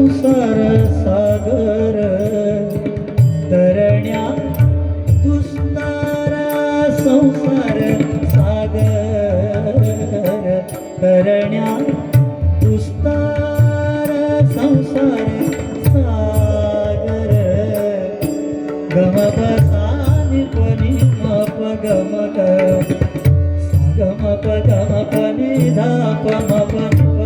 संसार सागर, तरण्या दुस्तारा संसार सागर, तरण्या दुस्तार संसार सागर। गम बसानि पनि मप गम गम प गम प नि धा प म प